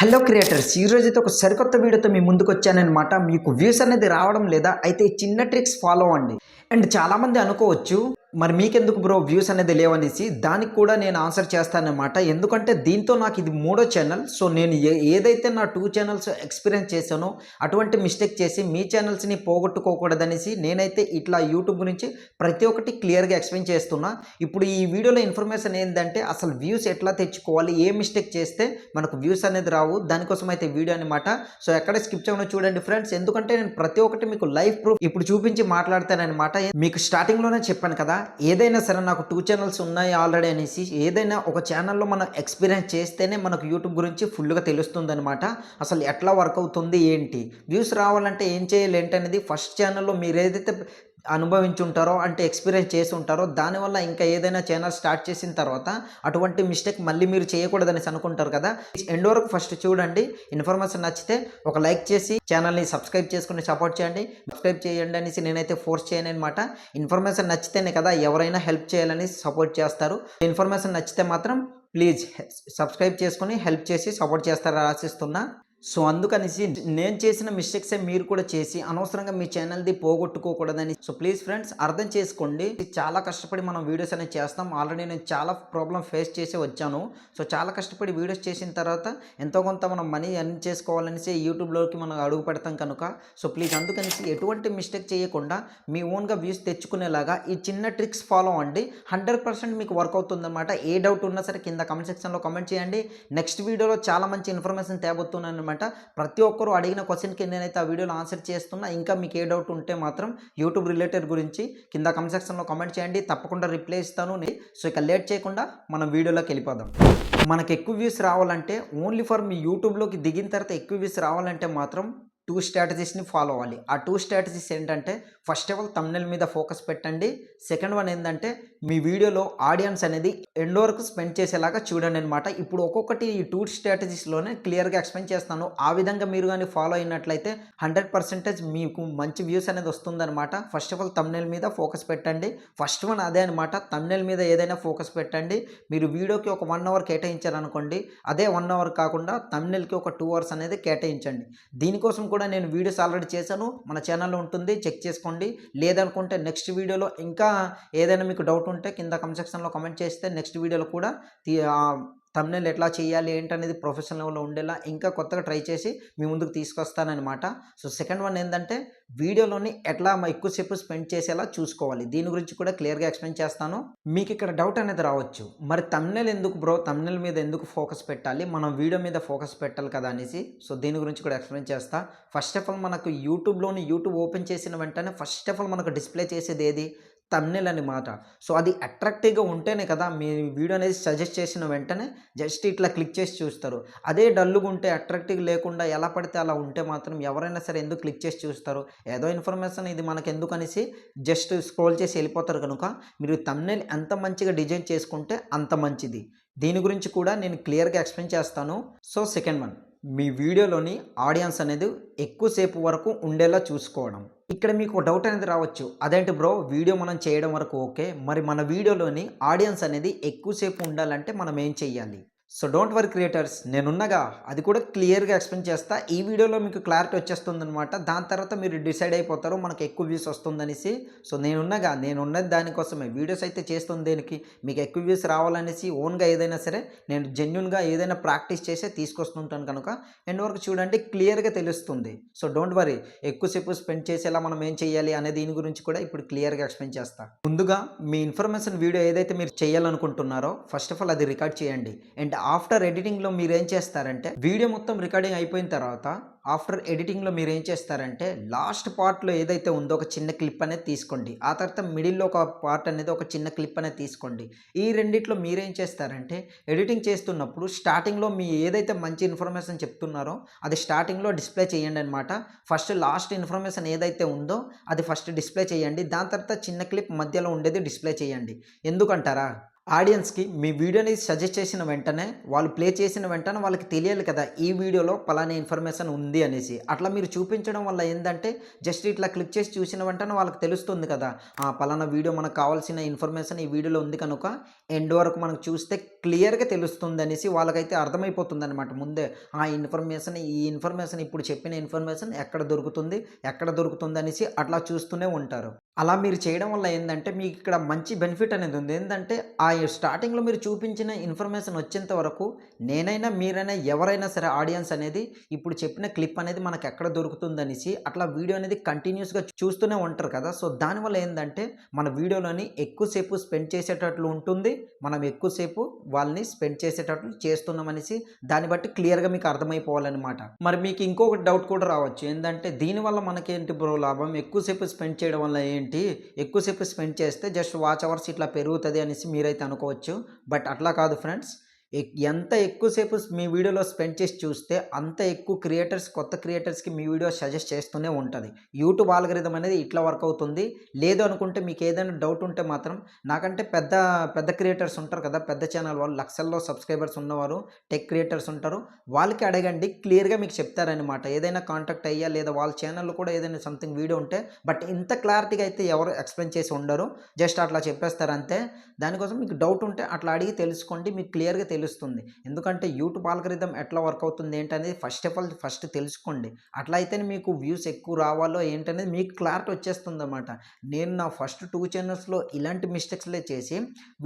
Hello creators ఈ అయితే ఒక సరికొత్త వీడియోతో మీ ముందుకు వచ్చానమాట మీకు వ్యూస్ అనేది రావడం లేదా? అయితే చిన్న ట్రిక్స్ ఫాలో అవ్వండి అండ్ చాలామంది అనుకోవచ్చు మరి మీకెందుకు బ్రో వ్యూస్ అనేది లేవనేసి దానికి కూడా నేను ఆన్సర్ చేస్తానన్నమాట. ఎందుకంటే దీంతో నాకు ఇది మూడో ఛానల్ సో నేను ఏ ఏదైతే నా టూ ఛానల్స్ ఎక్స్పీరియన్స్ చేశానో అటువంటి మిస్టేక్ చేసి మీ ఛానల్స్ని పోగొట్టుకోకూడదనేసి నేనైతే ఇట్లా యూట్యూబ్ గురించి ప్రతి ఒక్కటి క్లియర్గా ఎక్స్ప్లెయిన్ చేస్తున్నా. ఇప్పుడు ఈ వీడియోలో ఇన్ఫర్మేషన్ ఏంటంటే అసలు వ్యూస్ ఎట్లా తెచ్చుకోవాలి ఏ మిస్టేక్ చేస్తే మనకు వ్యూస్ అనేది రావు దానికోసం అయితే వీడియో అనమాట సో ఎక్కడ స్కిప్ చేయకుండా చూడండి ఫ్రెండ్స్ ఎందుకంటే నేను ప్రతి ఒక్కటి మీకు లైవ్ ప్రూఫ్ ఇప్పుడు చూపించి మాట్లాడతానమాట మీకు స్టార్టింగ్లోనే చెప్పాను కదా ఏదైనా సరే నాకు టూ ఛానల్స్ ఉన్నాయి ఆల్రెడీ అనేసి ఏదైనా ఒక ఛానల్లో మనం ఎక్స్పీరియన్స్ చేస్తేనే మనకు యూట్యూబ్ గురించి ఫుల్గా తెలుస్తుంది అనమాట అసలు ఎట్లా వర్క్ అవుతుంది ఏంటి? వ్యూస్ రావాలంటే ఏం చేయాలి ఏంటనేది ఫస్ట్ ఛానల్లో మీరు ఏదైతే అనుభవించుంటారో అంటే ఎక్స్పీరియన్స్ చేసి ఉంటారో దానివల్ల ఇంకా ఏదైనా ఛానల్ స్టార్ట్ చేసిన తర్వాత అటువంటి మిస్టేక్ మళ్ళీ మీరు చేయకూడదనేసి అనుకుంటారు కదా. ఎండ్ వరకు ఫస్ట్ చూడండి. ఇన్ఫర్మేషన్ నచ్చితే ఒక లైక్ చేసి ఛానల్ని సబ్స్క్రైబ్ చేసుకుని సపోర్ట్ చేయండి. సబ్స్క్రైబ్ చేయండి అనేసి నేనైతే ఫోర్స్ చేయను అనమాట ఇన్ఫర్మేషన్ నచ్చితేనే కదా ఎవరైనా హెల్ప్ చేయాలని సపోర్ట్ చేస్తారు. ఇన్ఫర్మేషన్ నచ్చితే మాత్రం ప్లీజ్ సబ్స్క్రైబ్ చేసుకుని హెల్ప్ చేసి సపోర్ట్ చేస్తారని ఆశిస్తున్నా. సో అందుకనేసి నేను చేసిన మిస్టేక్సే మీరు కూడా చేసి అనవసరంగా మీ ఛానల్ది పోగొట్టుకోకూడదని. సో ప్లీజ్ ఫ్రెండ్స్ అర్థం చేసుకోండి. చాలా కష్టపడి మనం వీడియోస్ అనేది చేస్తాం. ఆల్రెడీ నేను చాలా ప్రాబ్లం ఫేస్ చేసి వచ్చాను. సో చాలా కష్టపడి వీడియోస్ చేసిన తర్వాత ఎంతో కొంత మనం మనీ ఎర్న్ చేసుకోవాలనేసి యూట్యూబ్లోకి మనం అడుగు పెడతాం కనుక. సో ప్లీజ్ అందుకనేసి ఎటువంటి మిస్టేక్ చేయకుండా మీ ఓన్గా వ్యూస్ తెచ్చుకునేలాగా ఈ చిన్న ట్రిక్స్ ఫాలో అండి హండ్రెడ్ పర్సెంట్ మీకు వర్క్ అవుతుందన్నమాట. ఏ డౌట్ ఉన్నా సరే కింద కమెంట్ సెక్షన్లో కమెంట్ చేయండి. నెక్స్ట్ వీడియోలో చాలా మంచి ఇన్ఫర్మేషన్ తేబోతున్నాను అనమాట. ప్రతి ఒక్కరు అడిగిన క్వశ్చన్కి నేనైతే ఆ వీడియోలో ఆన్సర్ చేస్తున్నా. ఇంకా మీకు ఏ డౌట్ ఉంటే మాత్రం యూట్యూబ్ రిలేటెడ్ గురించి కింద కమెంట్ సెక్షన్లో కామెంట్ చేయండి. తప్పకుండా రిప్లై ఇస్తాను. సో ఇక లేట్ చేయకుండా మనం వీడియోలోకి వెళ్ళిపోదాం. మనకు ఎక్కువ వ్యూస్ రావాలంటే ఓన్లీ ఫర్ మీ యూట్యూబ్లోకి దిగిన తర్వాత ఎక్కువ వ్యూస్ రావాలంటే మాత్రం టూ స్ట్రాటజీస్ని ఫాలో అవ్వాలి. ఆ టూ స్ట్రాటజీస్ ఏంటంటే ఫస్ట్ ఆఫ్ ఆల్ తమ్నెల్ మీద ఫోకస్ పెట్టండి. సెకండ్ వన్ ఏంటంటే మీ వీడియోలో ఆడియన్స్ అనేది ఎండ్ వరకు స్పెండ్ చేసేలాగా చూడండి అనమాట ఇప్పుడు ఒక్కొక్కటి ఈ టూ స్ట్రాటజీస్లోనే క్లియర్గా ఎక్స్ప్లెయిన్ చేస్తాను. ఆ విధంగా మీరు కానీ ఫాలో అయినట్లయితే హండ్రెడ్ పర్సెంటేజ్ మీకు మంచి వ్యూస్ అనేది వస్తుందన్నమాట ఫస్ట్ ఆఫ్ ఆల్ తమ్నెల్ మీద ఫోకస్ పెట్టండి. ఫస్ట్ వన్ అదే అనమాట. తమ్నెల్ మీద ఏదైనా ఫోకస్ పెట్టండి. మీరు వీడియోకి ఒక వన్ అవర్ కేటాయించారనుకోండి అదే వన్ అవర్ కాకుండా తమ్నెల్కి ఒక టూ అవర్స్ అనేది కేటాయించండి. దీనికోసం కూడా నేను వీడియోస్ ఆల్రెడీ చేశాను. మన ఛానల్లో ఉంటుంది. చెక్ చేసుకోండి. లేదనుకుంటే నెక్స్ట్ వీడియోలో ఇంకా ఏదైనా మీకు డౌట్ ఉంటే కింద కమెంట్ సెక్షన్లో కమెంట్ చేస్తే నెక్స్ట్ వీడియోలో కూడా తమ్నెల్ ఎట్లా చేయాలి ఏంటనేది ప్రొఫెషనల్ లెవెల్లో ఉండేలా ఇంకా కొత్తగా ట్రై చేసి మీ ముందుకు తీసుకొస్తానమాట సో సెకండ్ వన్ ఏంటంటే వీడియోలోని ఎట్లా ఎక్కువసేపు స్పెండ్ చేసేలా చూసుకోవాలి. దీని గురించి కూడా క్లియర్గా ఎక్స్ప్లెయిన్ చేస్తాను. మీకు ఇక్కడ డౌట్ అనేది రావచ్చు. మరి తమ్నెల్ ఎందుకు బ్రో తమ్నెల్ మీద ఎందుకు ఫోకస్ పెట్టాలి? మనం వీడియో మీద ఫోకస్ పెట్టాలి కదా అనేసి. సో దీని గురించి కూడా ఎక్స్ప్లెయిన్ చేస్తా. ఫస్ట్ ఆఫ్ ఆల్ మనకు యూట్యూబ్లోని యూట్యూబ్ ఓపెన్ చేసిన వెంటనే ఫస్ట్ ఆఫ్ ఆల్ మనకు డిస్ప్లే చేసేది ఏది? తమ్నెల్ అని మాట. సో అది అట్రాక్టివ్గా ఉంటేనే కదా మీ వీడియో అనేది సజెస్ట్ చేసిన వెంటనే జస్ట్ ఇట్లా క్లిక్ చేసి చూస్తారు. అదే డల్లుగా ఉంటే అట్రాక్టివ్ లేకుండా ఎలా పడితే అలా ఉంటే మాత్రం ఎవరైనా సరే ఎందుకు క్లిక్ చేసి చూస్తారు? ఏదో ఇన్ఫర్మేషన్ ఇది మనకు ఎందుకు అనేసి జస్ట్ స్క్రోల్ చేసి వెళ్ళిపోతారు కనుక మీరు తమ్నెల్ ఎంత మంచిగా డిజైన్ చేసుకుంటే అంత మంచిది. దీని గురించి కూడా నేను క్లియర్గా ఎక్స్ప్లెయిన్ చేస్తాను. సో సెకండ్ వన్ మీ వీడియోలోని ఆడియన్స్ అనేది ఎక్కువసేపు వరకు ఉండేలా చూసుకోవడం. ఇక్కడ మీకు డౌట్ అనేది రావచ్చు. అదేంటి బ్రో వీడియో మనం చేయడం వరకు ఓకే. మరి మన వీడియోలోని ఆడియన్స్ అనేది ఎక్కువసేపు ఉండాలంటే మనం ఏం చెయ్యాలి? సో డోంట్ వరీ క్రియేటర్స్ నేనున్నగా అది కూడా క్లియర్గా ఎక్స్ప్లెయిన్ చేస్తా. ఈ వీడియోలో మీకు క్లారిటీ వచ్చేస్తుంది అనమాట దాని తర్వాత మీరు డిసైడ్ అయిపోతారు మనకు ఎక్కువ వ్యూస్ వస్తుందనేసి. సో నేనున్నగా నేనున్నది దానికోసమే వీడియోస్ అయితే చేస్తుంది దేనికి? మీకు ఎక్కువ వ్యూస్ రావాలనేసి ఓన్గా ఏదైనా సరే నేను జెన్యున్గా ఏదైనా ప్రాక్టీస్ చేసే తీసుకొస్తుంటాను కనుక ఎండ్ వరకు చూడండి క్లియర్గా తెలుస్తుంది. సో డోంట్ వరీ ఎక్కువసేపు స్పెండ్ చేసేలా మనం ఏం చేయాలి అనే దీని గురించి కూడా ఇప్పుడు క్లియర్గా ఎక్స్ప్లెయిన్ చేస్తా. ముందుగా మీ ఇన్ఫర్మేషన్ వీడియో ఏదైతే మీరు చేయాలనుకుంటున్నారో ఫస్ట్ ఆఫ్ ఆల్ అది రికార్డ్ చేయండి. అండ్ ఆఫ్టర్ ఎడిటింగ్లో మీరు ఏం చేస్తారంటే వీడియో మొత్తం రికార్డింగ్ అయిపోయిన తర్వాత ఆఫ్టర్ ఎడిటింగ్లో మీరు ఏం చేస్తారంటే లాస్ట్ పార్ట్లో ఏదైతే ఉందో ఒక చిన్న క్లిప్ అనేది తీసుకోండి. ఆ తర్వాత మిడిల్లో ఒక పార్ట్ అనేది ఒక చిన్న క్లిప్ అనేది తీసుకోండి. ఈ రెండిట్లో మీరేం చేస్తారంటే ఎడిటింగ్ చేస్తున్నప్పుడు స్టార్టింగ్లో మీ ఏదైతే మంచి ఇన్ఫర్మేషన్ చెప్తున్నారో అది స్టార్టింగ్లో డిస్ప్లే చేయండి అనమాట ఫస్ట్ లాస్ట్ ఇన్ఫర్మేషన్ ఏదైతే ఉందో అది ఫస్ట్ డిస్ప్లే చేయండి. దాని తర్వాత చిన్న క్లిప్ మధ్యలో ఉండేది డిస్ప్లే చేయండి. ఎందుకంటారా? ఆడియన్స్కి మీ వీడియోని సజెస్ట్ చేసిన వెంటనే వాళ్ళు ప్లే చేసిన వెంటనే వాళ్ళకి తెలియాలి కదా ఈ వీడియోలో పలానా ఇన్ఫర్మేషన్ ఉంది అనేసి. అట్లా మీరు చూపించడం వల్ల ఏంటంటే జస్ట్ ఇట్లా క్లిక్ చేసి చూసిన వెంటనే వాళ్ళకి తెలుస్తుంది కదా పలానా వీడియో మనకు కావాల్సిన ఇన్ఫర్మేషన్ ఈ వీడియోలో ఉంది కనుక ఎండ్ వరకు మనకు చూస్తే క్లియర్గా తెలుస్తుంది అనేసి వాళ్ళకైతే అర్థమైపోతుంది అనమాట ముందే ఆ ఇన్ఫర్మేషన్ ఈ ఇన్ఫర్మేషన్ ఇప్పుడు చెప్పిన ఇన్ఫర్మేషన్ ఎక్కడ దొరుకుతుంది ఎక్కడ దొరుకుతుంది అనేసి అట్లా చూస్తూనే ఉంటారు. అలా మీరు చేయడం వల్ల ఏంటంటే మీకు ఇక్కడ మంచి బెనిఫిట్ అనేది ఉంది ఏంటంటే ఆ స్టార్టింగ్లో మీరు చూపించిన ఇన్ఫర్మేషన్ వచ్చేంత వరకు నేనైనా మీరైనా ఎవరైనా సరే ఆడియన్స్ అనేది ఇప్పుడు చెప్పిన క్లిప్ అనేది మనకు ఎక్కడ దొరుకుతుంది అనేసి అట్లా వీడియో అనేది కంటిన్యూస్గా చూస్తూనే ఉంటారు కదా. సో దానివల్ల ఏంటంటే మన వీడియోలోని ఎక్కువసేపు స్పెండ్ చేసేటట్లు ఉంటుంది. మనం ఎక్కువసేపు వాళ్ళని స్పెండ్ చేసేటట్లు చేస్తున్నాం అనేసి దాన్ని బట్టి క్లియర్గా మీకు అర్థమైపోవాలన్నమాట. మరి మీకు ఇంకొక డౌట్ కూడా రావచ్చు. ఏంటంటే దీనివల్ల మనకేంటి బ్రో లాభం? ఎక్కువసేపు స్పెండ్ చేయడం వల్ల ఏంటి? ఎక్కువసేపు స్పెండ్ చేస్తే జస్ట్ వాచ్ అవర్స్ ఇట్లా పెరుగుతుంది అనేసి మీరైతే అనుకోవచ్చు. బట్ అట్లా కాదు ఫ్రెండ్స్. ఎంత ఎక్కువసేపు మీ వీడియోలో స్పెండ్ చేసి చూస్తే అంత ఎక్కువ క్రియేటర్స్ కొత్త క్రియేటర్స్కి మీ వీడియో సజెస్ట్ చేస్తూనే ఉంటుంది. యూట్యూబ్ ఆల్గరిథం అనేది ఇట్లా వర్క్ అవుతుంది. లేదు అనుకుంటే మీకు ఏదైనా డౌట్ ఉంటే మాత్రం నాకంటే పెద్ద పెద్ద క్రియేటర్స్ ఉంటారు కదా పెద్ద ఛానల్ వాళ్ళు లక్షల్లో సబ్స్క్రైబర్స్ ఉన్నవారు టెక్ క్రియేటర్స్ ఉంటారు. వాళ్ళకి అడగండి క్లియర్గా మీకు చెప్తారనమాట ఏదైనా కాంటాక్ట్ అయ్యా లేదా వాళ్ళ ఛానల్లో కూడా ఏదైనా సంథింగ్ వీడియో ఉంటే బట్ ఇంత క్లారిటీగా అయితే ఎవరు ఎక్స్ప్లెయిన్ చేసి ఉండరు. జస్ట్ అట్లా చెప్పేస్తారు అంతే దానికోసం మీకు డౌట్ ఉంటే అట్లా అడిగి తెలుసుకోండి. మీకు క్లియర్గా తెలుస్తుంది. ఎందుకంటే యూట్యూబ్ ఆల్గరిథం ఎట్లా వర్క్ అవుతుంది ఏంటనేది ఫస్ట్ ఆఫ్ ఆల్ ఫస్ట్ తెలుసుకోండి. అట్లా అయితేనే మీకు వ్యూస్ ఎక్కువ రావాలో ఏంటనేది మీకు క్లారిటీ వచ్చేస్తుంది అనమాట నేను నా ఫస్ట్ టూ ఛానల్స్లో ఇలాంటి మిస్టేక్స్లే చేసి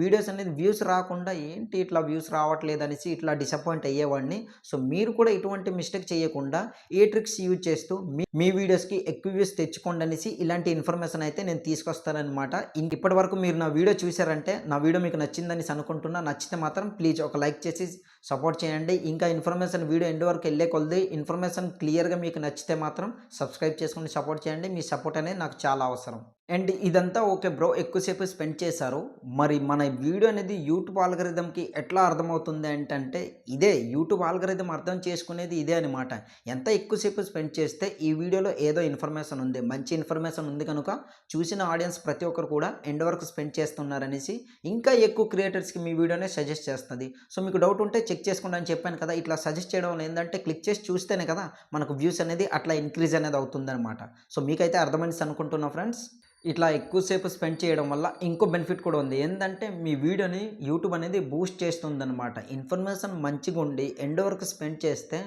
వీడియోస్ అనేది వ్యూస్ రాకుండా ఏంటి ఇట్లా వ్యూస్ రావట్లేదు అనేసి ఇట్లా డిసప్పాయింట్ అయ్యేవాడిని. సో మీరు కూడా ఇటువంటి మిస్టేక్ చేయకుండా ఏ ట్రిక్స్ యూజ్ చేస్తూ మీ మీ వీడియోస్కి ఎక్కువ వ్యూస్ తెచ్చుకోండి అనేసి ఇలాంటి ఇన్ఫర్మేషన్ అయితే నేను తీసుకొస్తానన్నమాట. ఇంక ఇప్పటి వరకు మీరు నా వీడియో చూసారంటే నా వీడియో మీకు నచ్చిందని అనుకుంటున్నా. నచ్చితే మాత్రం ప్లీజ్ ఒక లైక్ చేసి సపోర్ట్ చేయండి. ఇంకా ఇన్ఫర్మేషన్ వీడియో ఎండ్ వరకు వెళ్ళే కొలది ఇన్ఫర్మేషన్ క్లియర్గా మీకు నచ్చితే మాత్రం సబ్స్క్రైబ్ చేసుకుని సపోర్ట్ చేయండి. మీ సపోర్ట్ అనేది నాకు చాలా అవసరం. అండ్ ఇదంతా ఓకే బ్రో ఎక్కువసేపు స్పెండ్ చేశారు. మరి మన వీడియో అనేది యూట్యూబ్ ఆల్గరిథంకి ఎట్లా అర్థమవుతుంది ఏంటంటే ఇదే యూట్యూబ్ ఆల్గరిథం అర్థం చేసుకునేది ఇదే అనమాట ఎంత ఎక్కువసేపు స్పెండ్ చేస్తే ఈ వీడియోలో ఏదో ఇన్ఫర్మేషన్ ఉంది. మంచి ఇన్ఫర్మేషన్ ఉంది కనుక చూసిన ఆడియన్స్ ప్రతి ఒక్కరు కూడా ఎండ్ వరకు స్పెండ్ చేస్తున్నారనేసి ఇంకా ఎక్కువ క్రియేటర్స్కి మీ వీడియోనే సజెస్ట్ చేస్తుంది. సో మీకు డౌట్ ఉంటే చెక్ చేసుకోండి అని చెప్పాను కదా ఇట్లా సజెస్ట్ చేయడం వల్ల ఏంటంటే క్లిక్ చేసి చూస్తేనే కదా మనకు వ్యూస్ అనేది అట్లా ఇంక్రీజ్ అనేది అవుతుందన్నమాట. సో మీకైతే అర్థమైంది అనుకుంటున్నా ఫ్రెండ్స్. ఇట్లా ఎక్కువసేపు స్పెండ్ చేయడం వల్ల ఇంకో బెనిఫిట్ కూడా ఉంది. ఏంటంటే మీ వీడియోని యూట్యూబ్ అనేది బూస్ట్ చేస్తుందన్నమాట. ఇన్ఫర్మేషన్ మంచిగా ఉండి ఎండ్ వరకు స్పెండ్ చేస్తే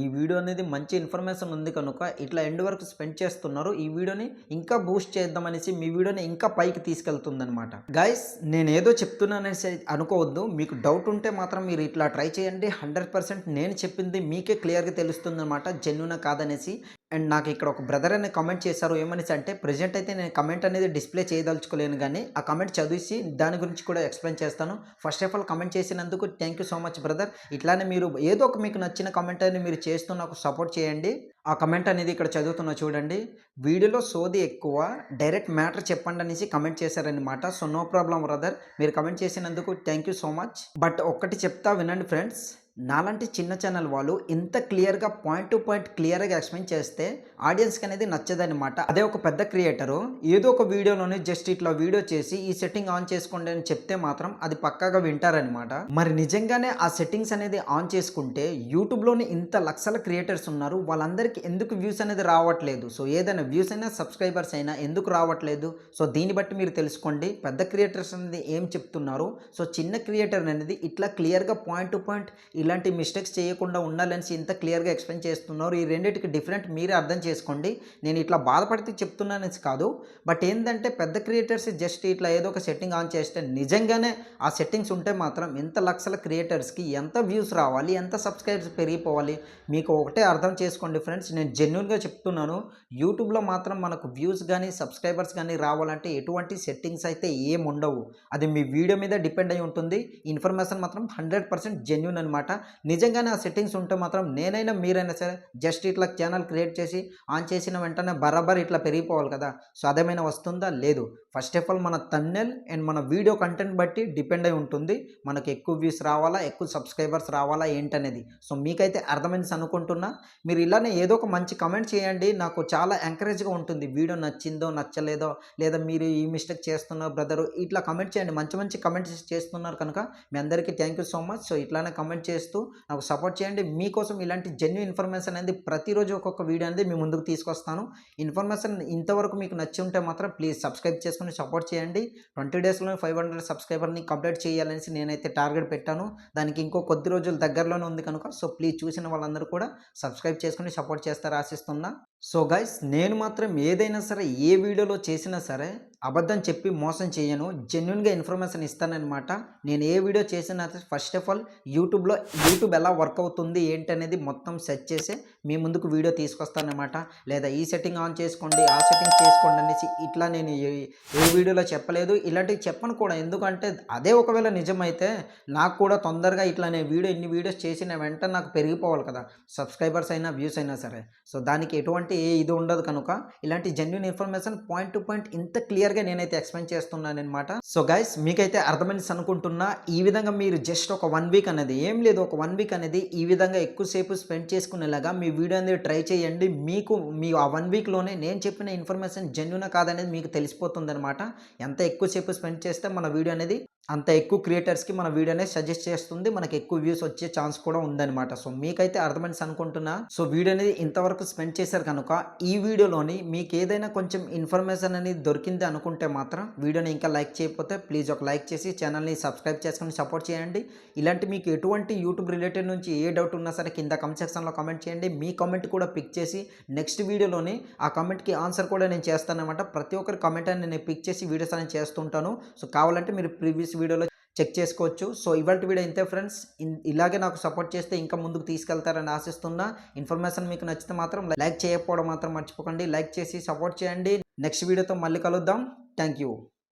ఈ వీడియో అనేది మంచి ఇన్ఫర్మేషన్ ఉంది కనుక ఇట్లా ఎండ్ వరకు స్పెండ్ చేస్తున్నారు. ఈ వీడియోని ఇంకా బూస్ట్ చేద్దామనేసి మీ వీడియోని ఇంకా పైకి తీసుకెళ్తుందనమాట గైస్ నేను ఏదో చెప్తున్నాననేసి అనుకోవద్దు. మీకు డౌట్ ఉంటే మాత్రం మీరు ఇట్లా ట్రై చేయండి. హండ్రెడ్ పర్సెంట్ నేను చెప్పింది మీకే క్లియర్గా తెలుస్తుందన్నమాట. జెన్యున కాదనేసి. అండ్ నాకు ఇక్కడ ఒక బ్రదర్ అని కమెంట్ చేశారు. ఏమనేసి అంటే ప్రజెంట్ అయితే నేను కమెంట్ అనేది డిస్ప్లే చేయదలుచుకోలేను కానీ ఆ కమెంట్ చదివేసి దాని గురించి కూడా ఎక్స్ప్లెయిన్ చేస్తాను. ఫస్ట్ ఆఫ్ ఆల్ కమెంట్ చేసినందుకు thank you so much brother ఇట్లానే మీరు ఏదో ఒక మీకు నచ్చిన కమెంట్ అని మీరు చేస్తూ నాకు సపోర్ట్ చేయండి. ఆ కమెంట్ అనేది ఇక్కడ చదువుతున్నా చూడండి. వీడియోలో సోది ఎక్కువ డైరెక్ట్ మ్యాటర్ చెప్పండి అనేసి కమెంట్ చేశారనమాట సో నో ప్రాబ్లం బ్రదర్ మీరు కమెంట్ చేసినందుకు thank you so much but ఒక్కటి చెప్తా వినండి ఫ్రెండ్స్ నాలాంటి చిన్న ఛానల్ వాళ్ళు ఇంత క్లియర్గా పాయింట్ టు పాయింట్ క్లియర్గా ఎక్స్ప్లెయిన్ చేస్తే ఆడియన్స్కి అనేది నచ్చదనమాట అదే ఒక పెద్ద క్రియేటరు ఏదో ఒక వీడియోలోనే జస్ట్ ఇట్లా వీడియో చేసి ఈ సెట్టింగ్ ఆన్ చేసుకోండి అని చెప్తే మాత్రం అది పక్కాగా వింటారనమాట మరి నిజంగానే ఆ సెట్టింగ్స్ అనేది ఆన్ చేసుకుంటే యూట్యూబ్లోని ఇంత లక్షల క్రియేటర్స్ ఉన్నారు వాళ్ళందరికీ ఎందుకు వ్యూస్ అనేది రావట్లేదు? సో ఏదైనా వ్యూస్ అయినా సబ్స్క్రైబర్స్ అయినా ఎందుకు రావట్లేదు? సో దీన్ని బట్టి మీరు తెలుసుకోండి. పెద్ద క్రియేటర్స్ అనేది ఏం చెప్తున్నారు? సో చిన్న క్రియేటర్ అనేది ఇట్లా క్లియర్గా పాయింట్ టు పాయింట్ ఇలాంటి మిస్టేక్స్ చేయకుండా ఉండాలని ఇంత క్లియర్గా ఎక్స్ప్లెయిన్ చేస్తున్నారు. ఈ రెండింటికి డిఫరెంట్ మీరే అర్థం చేసుకోండి. నేను ఇట్లా బాధపడితే చెప్తున్నానని కాదు. బట్ ఏంటంటే పెద్ద క్రియేటర్స్ జస్ట్ ఇట్లా ఏదో ఒక సెట్టింగ్ ఆన్ చేస్తే నిజంగానే ఆ సెట్టింగ్స్ ఉంటే మాత్రం ఎంత లక్షల క్రియేటర్స్కి ఎంత వ్యూస్ రావాలి ఎంత సబ్స్క్రైబ్స్ పెరిగిపోవాలి మీకు ఒకటే అర్థం చేసుకోండి ఫ్రెండ్స్ నేను జెన్యున్గా చెప్తున్నాను. యూట్యూబ్లో మాత్రం మనకు వ్యూస్ కానీ సబ్స్క్రైబర్స్ కానీ రావాలంటే ఎటువంటి సెట్టింగ్స్ అయితే ఏం ఉండవు అది మీ వీడియో మీద డిపెండ్ అయి ఉంటుంది. ఇన్ఫర్మేషన్ మాత్రం హండ్రెడ్ పర్సెంట్ జెన్యున్ అనమాట నిజంగానే ఆ సెట్టింగ్స్ ఉంటే మాత్రం నేనైనా మీరైనా సరే జస్ట్ ఇట్లా ఛానల్ క్రియేట్ చేసి ఆన్ చేసిన వెంటనే బరాబర్ ఇట్లా పెరిగిపోవాలి కదా. సో అదేమైనా వస్తుందా? లేదు. ఫస్ట్ ఆఫ్ ఆల్ మన తన్నెల్ అండ్ మన వీడియో కంటెంట్ బట్టి డిపెండ్ అయి ఉంటుంది. మనకు ఎక్కువ వ్యూస్ రావాలా? ఎక్కువ సబ్స్క్రైబర్స్ రావాలా? ఏంటనేది. సో మీకైతే అర్థమైంది అనుకుంటున్నా. మీరు ఇలానే ఏదో ఒక మంచి కమెంట్ చేయండి. నాకు చాలా ఎంకరేజ్గా ఉంటుంది. వీడియో నచ్చిందో నచ్చలేదో లేదా మీరు ఈ మిస్టేక్ చేస్తున్నారు బ్రదరు ఇట్లా కమెంట్ చేయండి. మంచి మంచి కమెంట్స్ చేస్తున్నారు కనుక మీ అందరికీ thank you so much so ఇట్లానే కమెంట్ చేసి చేస్తూ నాకు సపోర్ట్ చేయండి. మీకోసం ఇలాంటి జెన్యున్ ఇన్ఫర్మేషన్ అనేది ప్రతిరోజు ఒక్కొక్క వీడియో అనేది మీ ముందుకు తీసుకొస్తాను. ఇన్ఫర్మేషన్ ఇంతవరకు మీకు నచ్చి ఉంటే మాత్రం ప్లీజ్ సబ్స్క్రైబ్ చేసుకుని సపోర్ట్ చేయండి. ట్వంటీ డేస్లో ఫైవ్ హండ్రెడ్ సబ్స్క్రైబర్ని కంప్లీట్ చేయాలనేసి నేనైతే టార్గెట్ పెట్టాను. దానికి ఇంకో కొద్ది రోజులు దగ్గరలోనే ఉంది కనుక సో ప్లీజ్ చూసిన వాళ్ళందరూ కూడా సబ్స్క్రైబ్ చేసుకుని సపోర్ట్ చేస్తారు ఆశిస్తున్నా. సో గైస్ నేను మాత్రం ఏదైనా సరే ఏ వీడియోలో చేసినా సరే అబద్ధం చెప్పి మోసం చేయను జెన్యున్గా ఇన్ఫర్మేషన్ ఇస్తానన్నమాట. నేను ఏ వీడియో చేసినా ఫస్ట్ ఆఫ్ ఆల్ యూట్యూబ్లో యూట్యూబ్ ఎలా వర్క్ అవుతుంది ఏంటి అనేది మొత్తం సెట్ చేసి మీ ముందుకు వీడియో తీసుకొస్తానన్నమాట. లేదా ఈ సెట్టింగ్ ఆన్ చేసుకోండి ఆ సెట్టింగ్ చేసుకోండి అనేసి ఇట్లా నేను ఏ వీడియోలో చెప్పలేదు. ఇలాంటివి చెప్పను కూడా ఎందుకంటే అదే ఒకవేళ నిజమైతే నాకు కూడా తొందరగా ఇట్లా నేను వీడియో ఇన్ని వీడియోస్ చేసిన వెంటనే నాకు పెరిగిపోవాలి కదా. సబ్స్క్రైబర్స్ అయినా వ్యూస్ అయినా సరే. సో దానికి ఎటువంటి ఏ ఇది ఉండదు కనుక ఇలాంటి genuine information point to point ఇంత క్లియర్ క్లియర్గా నేనైతే ఎక్స్ప్లెయిన్ చేస్తున్నాను అనమాట సో గైస్ మీకైతే అర్థమైంది అనుకుంటున్నా ఈ విధంగా మీరు జస్ట్ ఒక వన్ వీక్ అనేది ఏం లేదు ఒక వన్ వీక్ అనేది ఈ విధంగా ఎక్కువసేపు స్పెండ్ చేసుకునేలాగా మీ వీడియో అనేది ట్రై చేయండి. మీకు మీ ఆ వన్ వీక్లోనే నేను చెప్పిన ఇన్ఫర్మేషన్ జెన్యున్ కాదనేది మీకు తెలిసిపోతుంది అనమాట ఎంత ఎక్కువసేపు స్పెండ్ చేస్తే మన వీడియో అనేది అంత ఎక్కువ క్రియేటర్స్కి మన వీడియోనే సజెస్ట్ చేస్తుంది. మనకి ఎక్కువ వ్యూస్ వచ్చే ఛాన్స్ కూడా ఉందన్నమాట. సో మీకైతే అర్థమైంది అనుకుంటున్నా. సో వీడియో అనేది ఇంతవరకు స్పెండ్ చేశారు కనుక ఈ వీడియోలోని మీకు ఏదైనా కొంచెం ఇన్ఫర్మేషన్ అనేది దొరికింది అనుకుంటే మాత్రం వీడియోని ఇంకా లైక్ చేయకపోతే ప్లీజ్ ఒక లైక్ చేసి ఛానల్ని సబ్స్క్రైబ్ చేసుకుని సపోర్ట్ చేయండి. ఇలాంటి మీకు ఎటువంటి యూట్యూబ్ రిలేటెడ్ నుంచి ఏ డౌట్ ఉన్నా సరే కింద కమెంట్ సెక్షన్లో కమెంట్ చేయండి. మీ కమెంట్ కూడా పిక్ చేసి నెక్స్ట్ వీడియోలోని ఆ కమెంట్కి ఆన్సర్ కూడా నేను చేస్తానమాట ప్రతి ఒక్కరి కమెంట్ అని నేను పిక్ చేసి వీడియోస్ అనేది చేస్తుంటాను సో కావాలంటే మీరు ప్రీవియస్ ప్రీవియస్ వీడియోలో చెక్ చేసుకోవచ్చు. సో ఇవాళ వీడియో ఇంతే ఫ్రెండ్స్ ఇలాగే నాకు సపోర్ట్ చేస్తే ఇంకా ముందుకు తీసుకెళ్తారని ఆశిస్తున్నా. ఇన్ఫర్మేషన్ మీకు నచ్చితే మాత్రం లైక్ చేయకపోవడం మాత్రం మర్చిపోకండి. లైక్ చేసి సపోర్ట్ చేయండి. నెక్స్ట్ వీడియోతో మళ్ళీ కలుద్దాం. Thank you